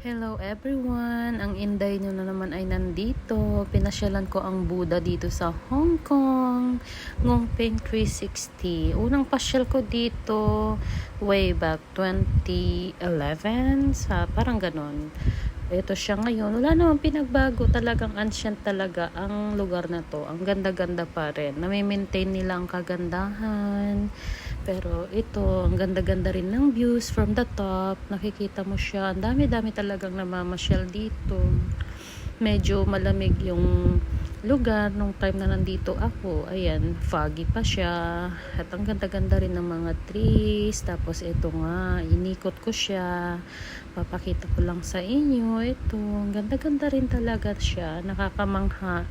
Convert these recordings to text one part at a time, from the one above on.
Hello everyone! Ang inday nyo na naman ay nandito. Pinasyalan ko ang Buddha dito sa Hong Kong. Ngongpeng 360. Unang pasyal ko dito way back 2011. Sa, parang ganon. Ito siya ngayon. Wala naman pinagbago. Talagang ancient talaga ang lugar na to. Ang ganda-ganda pa rin. Nami-maintain nila ang kagandahan. Pero ito, ang ganda-ganda rin ng views from the top. Nakikita mo siya. Ang dami-dami talagang namamasyal dito. Medyo malamig yung lugar nung time na nandito ako. Ayan, foggy pa siya. At ang ganda-ganda rin ng mga trees. Tapos ito nga, inikot ko siya. Papakita ko lang sa inyo. Ito, ang ganda-ganda rin talaga siya. Nakakamangha.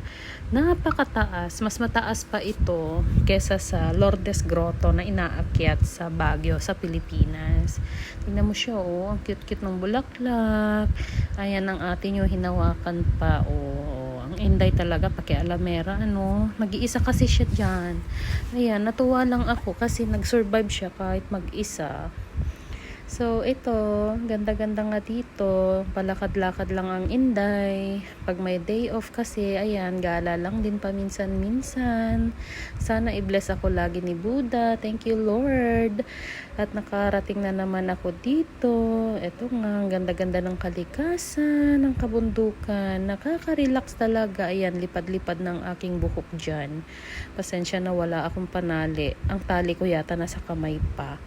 Napakataas. Mas mataas pa ito kesa sa Lourdes Grotto na inaakyat sa Baguio, sa Pilipinas. Tingnan mo siya, oh. Ang cute-cute ng bulaklak. Ayan ang atin yung hinawakan pa, oh. Inday talaga, pakialamera, ano. Mag-iisa kasi siya dyan. Ayan, natuwa lang ako kasi nag-survive siya kahit mag-isa. So, ito, ganda-ganda nga dito. Palakad-lakad lang ang Inday. Pag may day off kasi, ayan, gala lang din paminsan-minsan. Sana i-bless ako lagi ni Buddha. Thank you, Lord. At nakarating na naman ako dito. Ito nga, ganda-ganda ng kalikasan, ng kabundukan. Nakaka-relax talaga. Ayan, lipad-lipad ng aking buhok dyan. Pasensya na wala akong panali. Ang tali ko yata nasa kamay pa.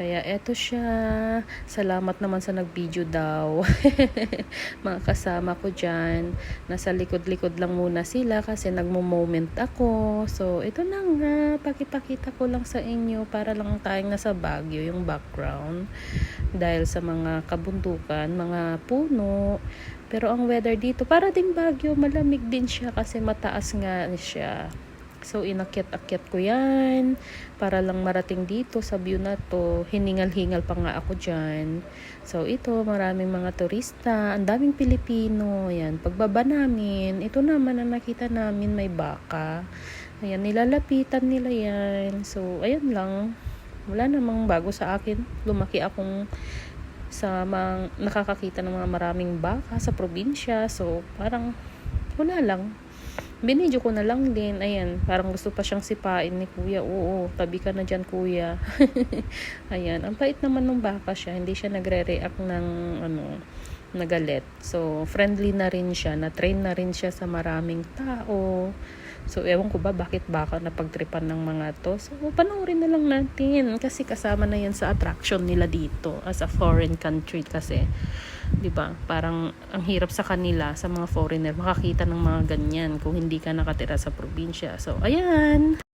Kaya eto siya. Salamat naman sa nag-video daw. Mga kasama ko dyan. Nasa likod-likod lang muna sila kasi nagmo-moment ako. So, ito na nga. Pakipakita ko lang sa inyo para lang tayong nasa Baguio yung background. Dahil sa mga kabundukan, mga puno. Pero ang weather dito, para ding Baguio, malamig din siya kasi mataas nga siya. So, inakyat-akyat ko yan para lang marating dito sa view na to. Hiningal-hingal pa nga ako dyan. So, ito, maraming mga turista. Ang daming Pilipino. Yan, pagbaba namin, ito naman ang nakita namin may baka. Ayan, nilalapitan nila yan. So, ayan lang. Wala namang bago sa akin. Lumaki akong sa mga nakakakita ng mga maraming baka sa probinsya. So, parang wala lang binidyo ko na lang din. Ayan, parang gusto pa siyang sipain ni kuya. Oo, tabi ka na dyan kuya. Ayan, ang pait naman ng baka siya. Hindi siya nagre-react ng ano, nagalit. So, friendly na rin siya. Na-train na rin siya sa maraming tao. So, ewan ko ba bakit baka napagtripan ng mga to. So, panoorin na lang natin. Kasi kasama na yan sa attraction nila dito as a foreign country kasi. 'Di ba? Parang ang hirap sa kanila sa mga foreigner makakita ng mga ganyan kung hindi ka nakatira sa probinsya. So, ayan.